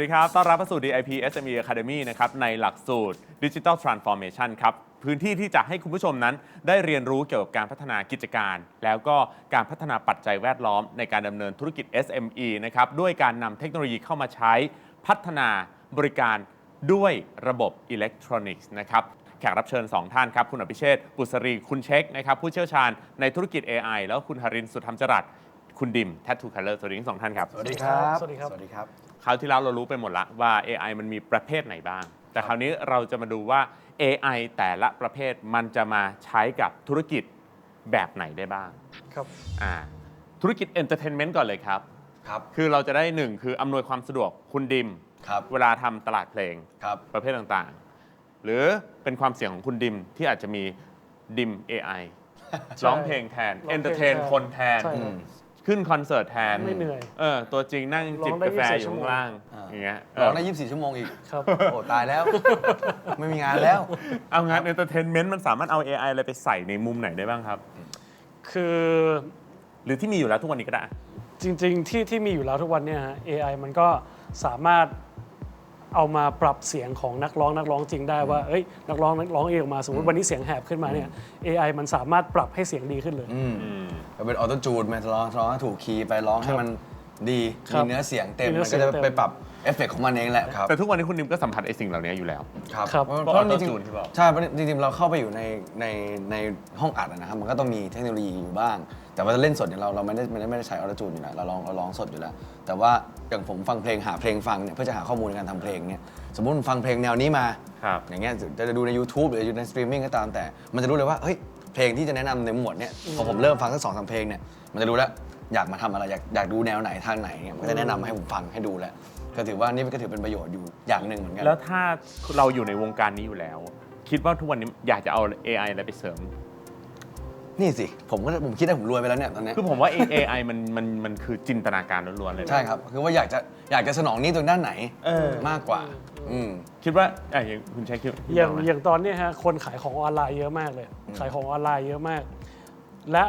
สวัสดีครับ ต้อนรับเข้าสู่ DIP SME Academy นะครับ ในหลักสูตร Digital Transformation ครับ พื้นที่ที่จะให้คุณผู้ชมนั้น ได้เรียนรู้เกี่ยวกับการพัฒนากิจการ แล้วก็การพัฒนาปัจจัยแวดล้อมในการดำเนินธุรกิจ SME นะครับ ด้วยการนำเทคโนโลยีเข้ามาใช้พัฒนาบริการด้วยระบบอิเล็กทรอนิกส์นะครับแขกรับเชิญ 2 ท่านครับ คุณอภิเชษฐ์บุษรี คุณเช็คนะครับผู้เชี่ยวชาญในธุรกิจ AI แล้วก็คุณหรินทร์สุธรรมจรัสคุณดิม Tattoo Color สวัสดีทั้งสองท่านครับ สวัสดีครับ สวัสดีครับสวัสดี ครับคราวที่แล้วเรารู้ไปหมดละว่า AI มันมีประเภทไหนบ้าง แต่คราวนี้เราจะมาดูว่า AI แต่ละประเภทมันจะมาใช้กับธุรกิจแบบไหนได้บ้างครับอ่าธุรกิจ Entertainment ก่อนเลยครับ ครับ คือเราจะได้หนึ่งคืออำนวยความสะดวกคุณดิม ครับเวลาทำตลาดเพลงครับ ประเภทต่างๆ หรือเป็นความเสี่ยงของคุณดิมที่อาจจะมีดิม AI ใช่ร้องเพลงแทนร้องเพลงเอนเตอร์เทนแทนคนแทน ใช่ อืม ขึ้นคอนเสิร์ตแทนไม่เหนื่อยเออตัวจริงนั่งจิบร้องได้กาแฟ24อยู่ข้างล่างอ่าอย่างเงี้ยร้องได้24 ชั่วโมงอีกครับโอ้ตายแล้ว ไม่มีงานแล้ว เอางานเอนเตอร์เทนเมนต์มันสามารถเอา AI อะไรไปใส่ในมุมไหนได้บ้างครับ คือ หรือที่มีอยู่แล้วทุกวันนี้ก็ได้ จริง ๆ ที่ที่มีอยู่แล้วทุกวันเนี่ยฮะ AI มันก็สามารถ เอามาปรับเสียงของนักร้องนักร้องจริงได้ว่าเอ้ยนักร้องนักร้องเองออกมาสมมติวันนี้เสียงแหบขึ้นมาเนี่ย AI มันสามารถปรับให้เสียงดีขึ้นเลย อืมก็เป็นออโต้จูนมาร้องร้องให้ถูกคีย์ไปร้องให้มันดีครัมีบเนื้อเสียงเต็มมีเนื้มัอนเสีก็ยงจะเต็มไปปรับเอฟเฟกต์ของมันเองแหละครับ แต่ทุกวันนี้คุณดิมก็สัมผัสไอ้สิ่งเหล่านี้อยู่แล้ว ครับครับ เพราะเพราะเพราะจ auto-tune ริงที่บอก ๆใช่เพราะจริงๆ เราเข้าไปอยู่ในในในห้องอัดอะนะครับ มันก็ต้องมีเทคโนโลยีอยู่บ้าง แต่ว่าเล่นสดเนี่ยเราเราไม่ได้ไม่ได้ไม่ได้ใช้ออโต้จูนอยู่แล้วเราลองเราลองสดอยู่แล้ว แต่ว่าอย่างผมฟังเพลงหาเพลงฟังเนี่ยเพื่อจะหาข้อมูลในการทำเพลงเนี่ยสมมติฟังเพลงแนวนี้มา ครับ อย่างเงี้ยจะจะดูใน YouTube หรืออยู่ในสตรีมมิ่งก็ตามแต่ มันจะรู้เลยว่า เฮ้ย เพลงที่จะแนะนำในหมวดเนี่ยพอผมเริ่มฟังสักสองสามเพลงเนี่ย มันจะรู้แล้ว อยากมาทำอะไร อยากอยากดูแนวไหนทางไหนเนี่ยมันก็จะแนะนำให้ผมฟังให้ดูแล้วก็ถือว่านี่ก็ถือเป็นประโยชน์อยู่อย่างหนึ่งเหมือนกัน แล้วถ้าเราอยู่ในวงการนี้อยู่แล้ว คิดว่าทุกวันนี้อยากจะเอา AI อะไรไปเสริม นี่สิ ผมก็ผมคิดว่าผมรวยไปแล้วเนี่ยตอนเนี้ยคือผมว่า AI มันมันมันคือจินตนาการล้วนๆเลยนะใช่ครับ คือว่าอยากจะอยากจะสนองนี้ตรงด้านไหนเออมากกว่า อืม คิดว่าอะอย่างคุณใช้คิดอย่างคิดว่อย่างตอนเนี้ยฮะคนขายของออนไลน์เยอะมากเลย ขายของออนไลน์เยอะมาก และ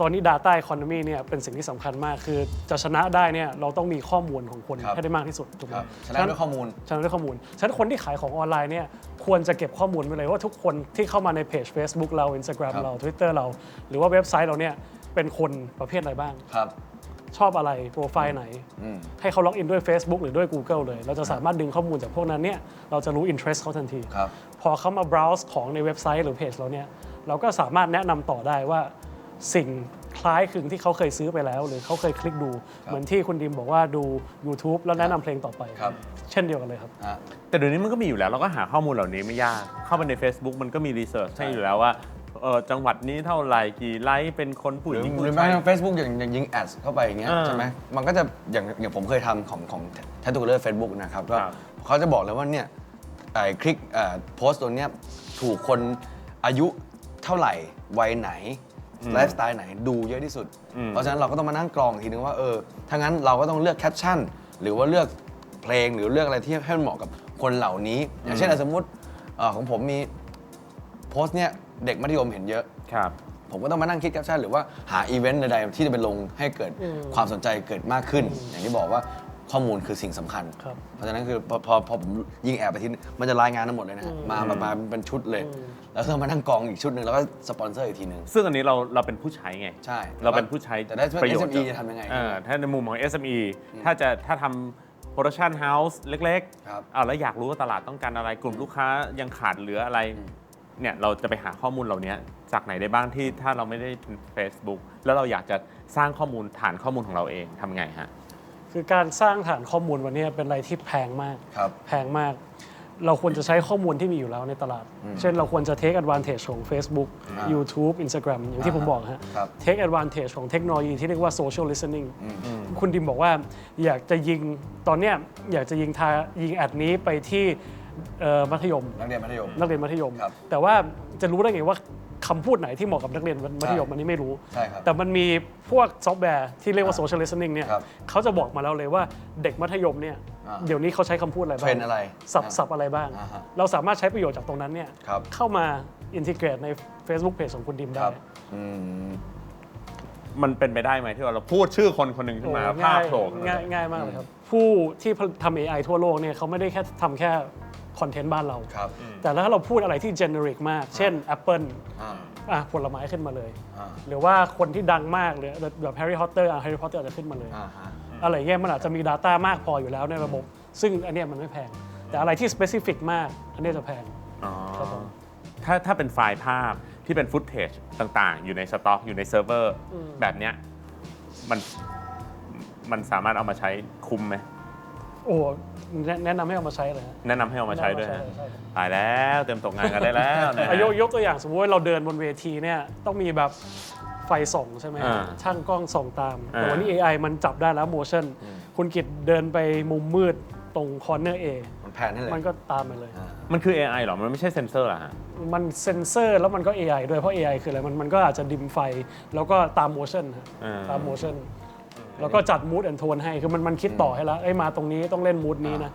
ตอนนี้ Data Economy เนี่ยเป็นสิ่งที่สำคัญมาก คือจะชนะได้เนี่ยเราต้องมีข้อมูลของคนครับ ให้ได้มากที่สุดถูกไหมครับชนะด้วยข้อมูล ชนะด้วยข้อมูล ฉะนั้นคนที่ขายของออนไลน์เนี่ยควรจะเก็บข้อมูลไว้เลยว่าทุกคนที่เข้ามาในเพจ Facebook เรา Instagram ครับ เรา Twitter เรา หรือว่าเว็บไซต์เราเนี่ยเป็นคนประเภทไหนบ้าง ครับชอบอะไรโปรไฟล์ไหน อืม ให้เขาล็อกอินด้วย Facebook หรือด้วย Google เลย เราจะสามารถดึงข้อมูลจากพวกนั้นเนี่ยเราจะรู้ interest เขาทันที ครับ พอเขามา browse ของในเว็บไซต์หรือเพจเราเนี่ยเราก็สามารถแนะนำต่อได้ว่า สิ่งคล้ายคลึงที่เขาเคยซื้อไปแล้ว หรือเขาเคยคลิกดู เหมือนที่คุณดิมบอกว่าดู YouTube แล้วแนะนำเพลงต่อไป ครับ เช่นเดียวกันเลยครับ อะ แต่เดี๋ยวนี้มันก็มีอยู่แล้วเราก็หาข้อมูลเหล่านี้ไม่ยาก เข้าไปใน Facebook มันก็มีรีเสิร์ชให้อยู่แล้วว่าเออจังหวัดนี้เท่าไหร่กี่ไลค์เป็นคนผู้หหรือญิงหผู้รือแม้ชาย ทาง Facebook อย่างอย่างยิงแอดเข้าไปอย่างเงี้ยอ่าใช่ไหมมันก็จะอย่างอย่างผมเคยทำของของแททูเลอร์เฟซบุ๊กนะครับก็ครับเขาจะบอกเลยว่าเนี่ยไอ้คลิกเอ่อโพสต์ตัวเนี้ยถูกคนอายุเท่าไหร่วัยไหน ไลฟ์สไตล์ไหนดูเยอะที่สุด เพราะฉะนั้นเราก็ต้องมานั่งกรองอีกทีนึงว่าเออถ้างั้นเราก็ต้องเลือกแคปชั่น หรือว่าเลือกเพลงหรือเลือกอะไรที่ให้มันเหมาะกับคนเหล่านี้ อย่างเช่นอะสมมติเอ่อของผมมีโพสต์เนี่ยเด็กมัธยมเห็นเยอะครับผมก็ต้องมานั่งคิดแคปชั่นหรือว่าหาอีเวนต์ใดๆที่จะไปลงให้เกิดความสนใจเกิดมากขึ้น อย่างที่บอกว่า ข้อมูลคือสิ่งสำคัญครับเพราะฉะนั้นคือพอพอพอผมยิงแอบไปทีนึงมันจะรายงานทั้งหมดเลยนะฮะมามามาเป็นชุดเลย แล้วก็มานั่งกรองอีกชุดหนึ่งแล้วก็สปอนเซอร์อีกทีหนึ่งซึ่งอันนี้เราเราเป็นผู้ใช้ไง ใช่ เราเป็นผู้ใช้แต่ได้ประโยชน์ SME จะทำยังไงเออถ้าในมุมของ SME ถ้าจะถ้าทำโปรดักชันเฮาส์เล็กครับๆเอาแล้วอยากรู้ว่าตลาดต้องการอะไรกลุ่มลูกค้ายังขาดเหลืออะไรเนี่ยเราจะไปหาข้อมูลเหล่านี้จากไหนได้บ้างที่ถ้าเราไม่ได้เป็น Facebook แล้วเราอยากจะสร้างข้อมูลฐานข้อมูลของเราเองทำไงฮะ คือการสร้างฐานข้อมูลวันนี้เป็นอะไรที่แพงมาก ครับ แพงมาก เราควรจะใช้ข้อมูลที่มีอยู่แล้วในตลาด เช่นเราควรจะ take advantage ของ Facebook YouTube Instagram อย่างที่ผมบอกฮะ ครับ take advantage ของเทคโนโลยีที่เรียกว่า social listening คุณดิมบอกว่าอยากจะยิงตอนเนี้ยอยากจะยิงทายิงแอดนี้ไปที่เอ่อมัธยม นักเรียนมัธยม นักเรียนมัธยม ครับแต่ว่าจะรู้ได้ไงว่า คำพูดไหนที่เหมาะกับนักเรียนมัธยมใช่อันนี้ไม่รู้ ใช่ครับ แต่มันมีพวกซอฟต์แวร์ที่เรียกว่า social listening เนี่ยครับเขาจะบอกมาแล้วเลยว่าเด็กมัธยมเนี่ยอ่าเดี๋ยวนี้เขาใช้คำพูดอะไรบ้างเทรนด์อะไรสับอ่าสับอะไรบ้าง อ่าฮะเราสามารถใช้ประโยชน์จากตรงนั้นเนี่ยครับ เข้ามาอินทิเกรตใน Facebook Page ของคุณดิมคได้ รับอืม มันเป็นไปได้ไหมที่ว่าเราพูดชื่อคนคนหนึ่งขึ้นมา โอ้ภาพง่ายโผล่ขึ้นมาง่ายง่ายมากเลยครับ ผู้ที่ทำ AI ทั่วโลกเนี่ยเขาไม่ได้แค่ทำแค่ คอนเทนต์บ้านเรา ครับแต่ถ้าเราพูดอะไรที่ generic มาก เช่น Apple อ่าอะผลไม้ขึ้นมาเลย อ่าหรือว่าคนที่ดังมากเลยแบบแฮร์รี่พอตเตอร์อะแฮร์รี่พอตเตอร์อาจจะขึ้นมาเลย อ่าฮะอะไรเงี้ยมันอาจจะมี Data มากพออยู่แล้วในระบบ ซึ่งอันเนี้ยมันไม่แพง แต่อะไรที่ specific มาก อันเนี้ยจะแพง อ๋อครับผม ถ้าถ้าเป็นไฟล์ภาพที่เป็นฟุตเทจต่างๆ อยู่ในสต็อกอยู่ในเซิร์ฟเวอร์แบบเนี้ยมันมันสามารถเอามาใช้คุ้มไหม โอ้แนะแนะนำให้เอามาใช้เลยฮะแนะนำให้เอามาใช้ด้วยแนะฮะนำใช้ครับตายแล้วเตรียมตกงานกันได้แล้วนะฮะอายกยกตัวอย่างสมมติว่าเราเดินบนเวทีเนี่ยต้องมีแบบไฟส่องใช่ไหมอ่าช่างกล้องส่องตาม อ่าแต่วันนี้ AI มันจับได้แล้ว motion คุณกิตเดินไปมุมมืดตรงคอร์เนอร์ A มันแพนให้เลยมันก็ตามไปเลยอ่ามันคือ AI เหรอ มันไม่ใช่เซนเซอร์เหรอฮะ มันเซนเซอร์แล้วมันก็ AI ด้วยเพราะ AI คืออะไรมันมันก็อาจจะดิมไฟ แล้วก็ตาม motion ฮะอ่า ตาม motion แล้วก็จัด mood and tone ให้คือมันมันคิดต่อให้แล้วเอ้ยมาตรงนี้ต้องเล่น mood นี้นะ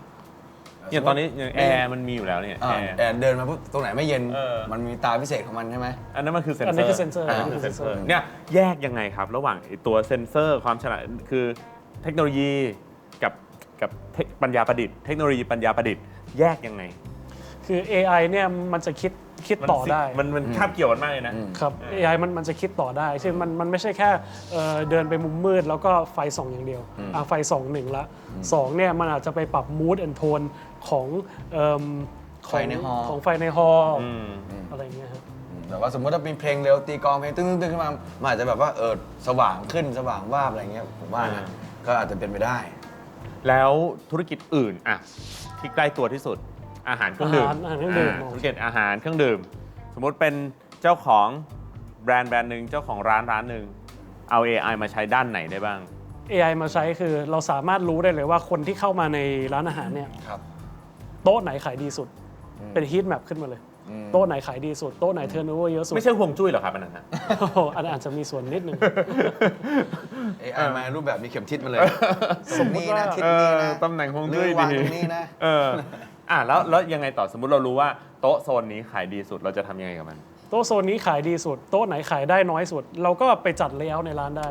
อย่างตอนนี้อย่างแอร์มันมีอยู่แล้วเนี่ยอ่าแอร์ แต่เดินมาปุ๊บตรงไหนไม่เย็น เออ มันมีตาพิเศษของมันใช่ไหม อันนั้นมันคือเซนเซอร์อันนี้คือเซ็นเซอร์อันนั้นคือเซนเซอร์ เนี่ยแยกยังไงครับ ระหว่างไอ้ตัวเซนเซอร์ความฉลาดคือเทคโนโลยีกับกับเทคปัญญาประดิษฐ์ เทคโนโลยีปัญญาประดิษฐ์แยกยังไง คือ AI เนี่ยมันจะคิดคิดต่อได้ มันมันคาบเกี่ยวกันมากเลยนะ ครับ AI มันมันจะคิดต่อได้ซึ่งมันมันไม่ใช่แค่เอ่อเดินไปมุมมืด แล้วก็ไฟส่องอย่างเดียวอะไฟส่องหนึ่งละสองเนี่ยมันอาจจะไปปรับ mood and tone ของเอิ่มของไฟในฮอลล์ ของไฟในฮอลล์อืมอะไรอย่างเงี้ยครับแต่ว่าสมมติว่ามีเพลงเร็วตีกลองเพลงตึ้งๆๆขึ้นมามันอาจจะแบบว่าเออสว่างขึ้นสว่างวาบอะไรเงี้ยผมว่านะอ่าก็อาจจะเป็นไปได้ แล้วธุรกิจอื่นอะที่ใกล้ตัวที่สุด อาหารเครื่องดื่มอาหารอาหารเครื่องดื่มาธุรกิจอาหารเครื่องดื่ม สมมุติเป็นเจ้าของแบรนด์แบรนด์หนึ่งเจ้าของร้านร้านหนึ่งเอา AI มาใช้ด้านไหนได้บ้าง AI มาใช้คือเราสามารถรู้ได้เลยว่าคนที่เข้ามาในร้านอาหารเนี่ยครับ โต๊ะไหนขายดีสุด เป็นฮีทแมปขึ้นมาเลยโต๊ะไหนขายดีสุด โต๊ะไหนเทอร์โนเวอร์เยอะสุดไม่ใช่ห่วงจุ้ยเหรอครับอันนั้นนะโอ้โหอันนั้นอาจจะมีส่วนนิดนึง AI มารูปแบบมีเข็มทิศมาเลย สมมุติว่าทิศเอนี้อนะตำแหน่งห่วงจุ้ยหรือดีวางตรงนี้นะ เออ อะแล้วแล้วยังไงต่อสมมุติเรารู้ว่าโต๊ะโซนนี้ขายดีสุดเราจะทำยังไงกับมัน โต๊ะโซนนี้ขายดีสุด โต๊ะไหนขายได้น้อยสุด เราก็ไปจัดเลเยอร์ในร้านได้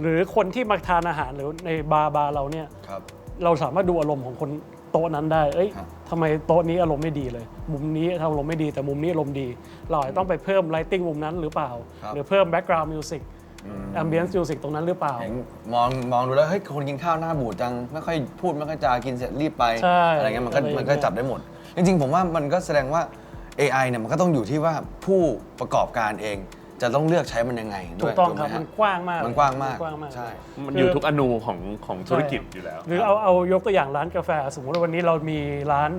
หรือคนที่มาทานอาหารหรือในบาร์บาร์เราเนี่ย ครับ เราสามารถดูอารมณ์ของคนโต๊ะนั้นได้ เอ้ยครับ ทำไมโต๊ะนี้อารมณ์ไม่ดีเลย มุมนี้อารมณ์ไม่ดีแต่มุมนี้อารมณ์ดี เราอาจจะต้องไปเพิ่มไลติ้งมุมนั้นหรือเปล่าหรือเพิ่มแบ็กกราวด์มิวสิก แอมเบียนซ์มิวสิกตรงนั้นหรือเปล่า เห็นมองมองดูแล้วเฮ้ยคนกินข้าวหน้าบูดจังไม่ค่อยพูดไม่ค่อยจากินเสร็จรีบไปใช่อะไรเงี้ยมันก็อะไรอย่างเงี้ย มันก็จับได้หมด จริงๆ ผมว่ามันก็แสดงว่า AI เนี่ยมันก็ต้องอยู่ที่ว่าผู้ประกอบการเองจะต้องเลือกใช้มันยังไงด้ถูวยกต้องถูไหครับฮะมันกว้างมากมันกว้างมากนกว้างมากใช่ มันอยู่ทุกอนูของของธุรกิจอยู่แล้ว หรือเอาเอายกตัวอย่างร้านกาแฟ สมมติว่าวันนี้เรามีร้าน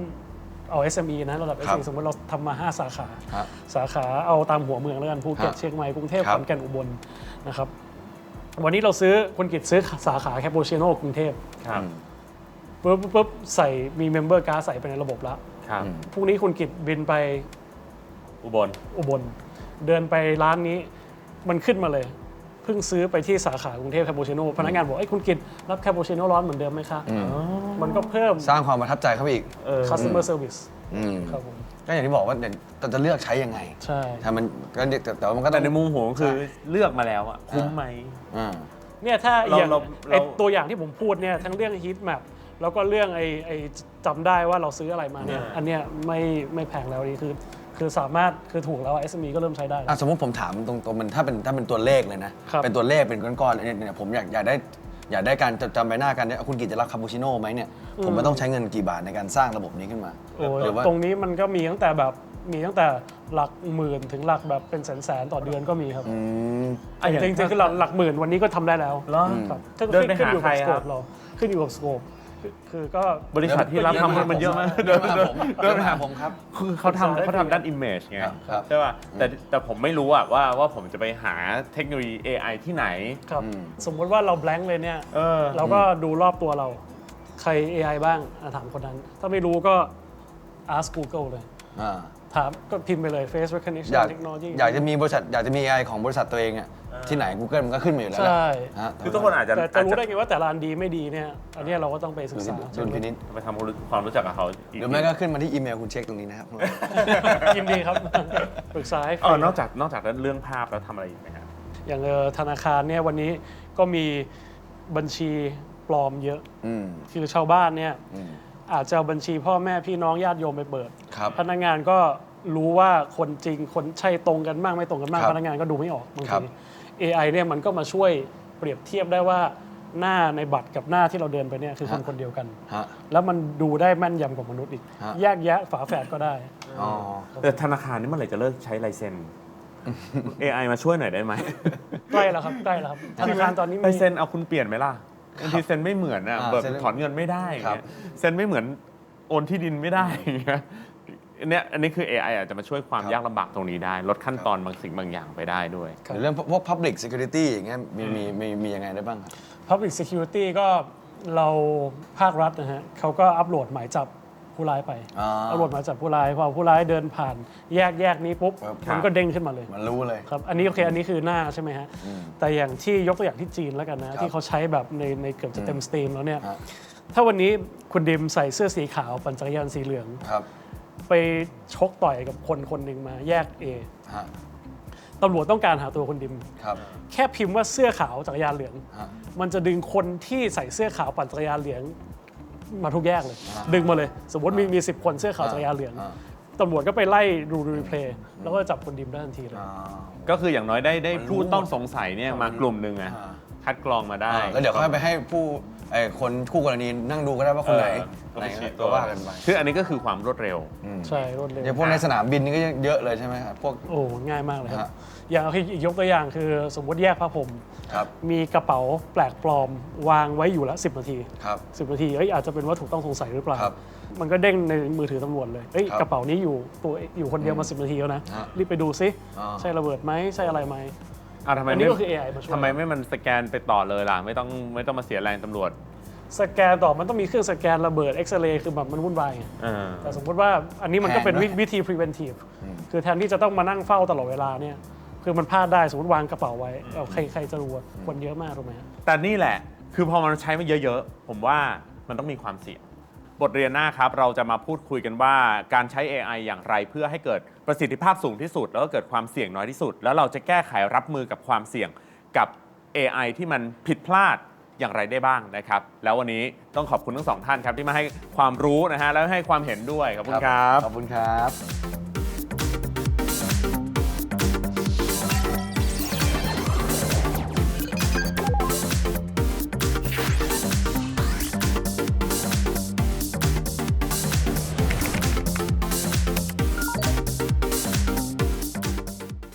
เอา SME นะระดับ ครับ SME สมมติเราทำมา 5 สาขา ฮะ สาขาเอาตามหัวเมืองแล้วกันภูเก็ตฮะเชียงใหม่กรุงเทพครับ ขอนแก่นอุบลนะครับวันนี้เราซื้อคุณกิจซื้อสาขาแคป u ชิโน่กรุงเทพครับปุ๊บปุ๊บปุ๊บใส่มีเมมเบอร์การ์ดใส่ไปในระบบแล้วครับพรุ่งนี้คุณกิจบินไปอุบล อุบล เดินไปร้านนี้มันขึ้นมาเลย เพิ่งซื้อไปที่สาขากรุงเทพแคป u ชิโน่พนักงานบอกไอ้ยคุณกิจรับแคป u ชิโน่ร้อนเหมือนเดิมไหมคะมันก็เพิ่ม สร้างความประทับใจเข้าไปอีกเออ customer service อืมครับผมก็อย่างที่บอกว่าเนี่ยเราจะเลือกใช้ยังไงใช่ ถ้ามันก็เด็กแต่แต่ว่ามันก็ต้แต่องในมุมผมคือเลือกมาแล้วอะคุ้มไหม อ่า เนี่ยถ้าเราอย่างเราไอเราตัวอย่างที่ผมพูดเนี่ยทั้งเรื่อง heat map แล้วก็เรื่องไอไอจำได้ว่าเราซื้ออะไรมาเนี่ยอ่าอันเนี้ยไม่ไม่แพงแล้วนี่คือ คือสามารถคือถูกแล้ว SME ก็เริ่มใช้ได้ อะสมมติผมถามตรงๆมันถ้าเป็นถ้าเป็นตัวเลขเลยนะ ครับ เป็นตัวเลขเป็นก้อนๆเนี่ยเนี่ยผมอยากอยากได้อยากได้การจำจำใบหน้ากันเนี่ยคุณกิจจะรับคาปูชิโน่ไหมเนี่ยผมไม่ต้องใช้เงินกี่บาทในการสร้างระบบนี้ขึ้นมาโอ้ยหรือว่าตรงนี้มันก็มีตั้งแต่แบบมีตั้งแต่หลักหมื่นถึงหลักแบบเป็นแสนแสนๆต่อเดือนก็มีครับอืม อะอย่างจริงๆคือหลักหลักหมื่นวันนี้ก็ทำได้แล้วเหรอครับขึ้นเดินไปขึ้นอยู่หาใครกับสคโครับปเราขึ้นอยู่กับสโคป คือก็บริษัทที่รับทำมันเยอะมากเดินมาหาผมเดินมาหาผมครับคือเขาทำเขาทำด้าน image ไงใช่ป่ะแต่แต่ผมไม่รู้อะว่าว่าผมจะไปหาเทคโนโลยี AI ที่ไหนครับสมมุติว่าเรา blank เลยเนี่ยเราก็ดูรอบตัวเรา ใคร AI บ้างถามคนนั้น ถ้าไม่รู้ก็ ask Google เลย ถามก็พิมพ์ไปเลย face recognition อยาก technology อยากจะมีบริษัทอยากจะมี AI ของบริษัทตัวเองอะที่ไหน Google มันก็ขึ้นมาอยู่แล้วแหละใช่ ฮะคือทุกคนอาจจะแต่จะอาจรู้จะได้ไงว่าแต่ละอันดีไม่ดีเนี่ย อันเนี้ยเราก็ต้องไปศึดูกที่ษาดุลพินิจไปทำความรู้จักกับเขาอีกหรือไม่ก็ขึ้นมาที่อีเมลคุณเช็คตรงนี้นะครับ ยินดีครับ ปรึกษาให้ฟเอรี อนอกจากนอกจากเรื่องภาพแล้วทำอะไรอีกไหมครับ อย่างเอ่อธนาคารเนี่ยวันนี้ก็มีบัญชีปลอมเยอะ อืม คือชาวบ้านเนี่ยอืม อาจจะเอาบัญชีพ่อแม่พี่น้องญาติโยมไปเปิด ครับ พนักงานก็รู้ว่าคนจริงคนใช่ตรงกันบ้างไม่ตรงกันบ้างครับพนักงานก็ดูไม่ออกบางครัทีบ AI เนี่ยมันก็มาช่วยเปรียบเทียบได้ว่าหน้าในบัตรกับหน้าที่เราเดินไปเนี่ยคือคนคนเดียวกัน ฮะ แล้วมันดูได้แม่นยำกว่ามนุษย์อีก ฮะ แยกแยะฝาแฝดก็ได้ อ๋อ แต่ธนาคารนี่เมื่อไหร่จะเลิกใช้ลายเซ็น AI มาช่วยหน่อยได้ไหมใกล้แล้วครับใกล้แล้วครับธนาคารตอนนี้ลามียเซ็นเอาคุณเปลี่ยนไหมล่ะ บางทีเซ็นไม่เหมือนอะอ่าแบบเซ็นถอนเงินไม่ได้ครับเงี้ยเซ็นไม่เหมือนโอนที่ดินไม่ได้อย่างเงี้ยอันเนี้ยอันนี้คือ AI อาจจะมาช่วยความยากลำบากตรงนี้ได้ ลดขั้นตอนบางสิ่งบางอย่างไปได้ด้วยครับหรือเรื่องพวก public security อย่างเงี้ยมีมีมีมียังไงได้บ้างครับ Public Security ก็เราภาครัฐนะฮะเขาก็อัปโหลดหมายจับ ผู้ร้ายไปอ่าอัปโหลดหมายจับผู้ร้ายพอผู้ร้ายเดินผ่านแยกแยกนี้ปุ๊บครับ มันก็เด้งขึ้นมาเลย มันรู้เลย ครับ อันนี้โอเค อันนี้คือหน้าใช่ไหมฮะ แต่อย่างที่ยกตัวอย่างที่จีนแล้วกันนะ ที่เขาใช้แบบในในเกือบจะเต็มสตรีมแล้วเนี่ย ฮะ ถ้าวันนี้คุณดิมใส่เสื้อสีขาวปั่นจักรยานสีเหลือง ครับไปชกต่อยกับคนคนหนึ่งมาแยก A ฮะตำรวจต้องการหาตัวคุณดิม ครับแค่พิมพ์ว่าเสื้อขาวจักรยานเหลือง ฮะมันจะดึงคนที่ใส่เสื้อขาวปั่นจักรยานเหลือง มาทุกแยกเลย ดึงมาเลย สมมติมีมีสิบคนเสื้อขาวจักรยานเหลืองอ่าตำรวจก็ไปไล่ดูรีเพลย์แล้วก็จับคนดิมได้ทันทีเลยอ่าก็คืออย่างน้อยได้ได้มันรู้ผู้ต้องสงสัยเนี่ยมากลุ่มหนึ่งอะอ่าคัดกรองมาได้ แล้วเดี๋ยวค่อยไปให้ผู้ ไอ้คนคู่กรณีนั่งดูก็ได้ว่าคนไหนเออไหนก็ชี้ก็ว่ากันไปคืออันนี้ก็คือความรวดเร็วใช่รวดเร็วอย่างพวกในสนามบินนี่ก็เยอะเลยใช่ไหมครับพวก โอ้ง่ายมากเลยครัฮะบอย่างเอาอีกยกตัวอย่างคือสมมติแยกผ้าห่มครับมีกระเป๋าแปลกปลอมวางไว้อยู่ละ 10 นาที ครับ 10 นาทีเอ้ยอาจจะเป็นวัตถุต้องสงสัยหรือเปล่า ครับมันก็เด้งในมือถือตำรวจเลยเอ้ยครับกระเป๋านี้อยู่ตัวอยู่คนเดียวมา 10 นาทีแล้วนะ ฮะรีบไปดูซิ อ่า ใช่ระเบิดไหมใช่อะไรไหม อะทำไมอันนี้ไม่ก็คือ AI มาช่วยทำไมไม่มันสแกนไปต่อเลยล่ะ ไม่ต้องไม่ต้องมาเสียแรงตำรวจสแกนต่อมันต้องมีเครื่องสแกนระเบิดเอ็กซเรย์คือแบบมันวุ่นวายไงเออแต่สมมติว่าอันนี้มันก็เป็นแพงนะวิธี preventive คือแทนที่จะต้องมานั่งเฝ้าตลอดเวลาเนี่ยคือมันพลาดได้สมมติวางกระเป๋าไว้เอาใครใครจะรู้อะคนเยอะมากถูกไหมฮะ แต่นี่แหละ คือพอมันใช้มาเยอะๆ ผมว่ามันต้องมีความเสี่ยง บทเรียนหน้าครับ เราจะมาพูดคุยกันว่าการใช้ AI อย่างไรเพื่อให้เกิดประสิทธิภาพสูงที่สุด แล้วก็เกิดความเสี่ยงน้อยที่สุด แล้วเราจะแก้ไขรับมือกับความเสี่ยงกับ AI ที่มันผิดพลาดอย่างไรได้บ้างนะครับ แล้ววันนี้ต้องขอบคุณทั้งสองท่านครับที่มาให้ความรู้นะฮะแล้วให้ความเห็นด้วยขอบคุณครับ ขอบคุณครับ